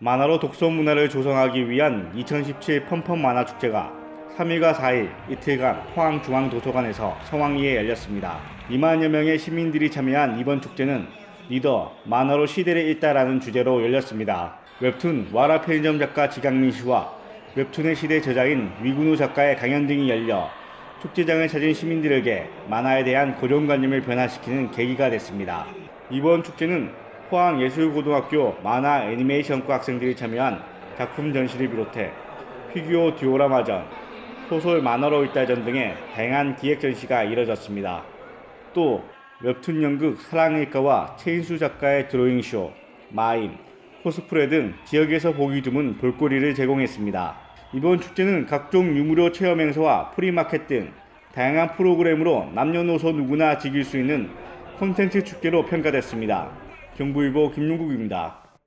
만화로 독서 문화를 조성하기 위한 2017 펌펌 만화 축제가 3일과 4일 이틀간 포항중앙도서관에서 성황리에 열렸습니다. 2만여 명의 시민들이 참여한 이번 축제는 리더 만화로 시대를 읽다라는 주제로 열렸습니다. 웹툰 와라 편의점 작가 지강민 씨와 웹툰의 시대 저자인 위근우 작가의 강연 등이 열려 축제장을 찾은 시민들에게 만화에 대한 고정관념을 변화시키는 계기가 됐습니다. 이번 축제는 포항예술고등학교 만화 애니메이션과 학생들이 참여한 작품 전시를 비롯해 피규어 디오라마전, 소설 만화로 읽다전 등의 다양한 기획 전시가 이뤄졌습니다. 또 웹툰 연극 사랑일까와 최인수 작가의 드로잉쇼, 마임, 코스프레 등 지역에서 보기 드문 볼거리를 제공했습니다. 이번 축제는 각종 유무료 체험 행사와 프리마켓 등 다양한 프로그램으로 남녀노소 누구나 즐길 수 있는 콘텐츠 축제로 평가됐습니다. 경부일보 김용국입니다.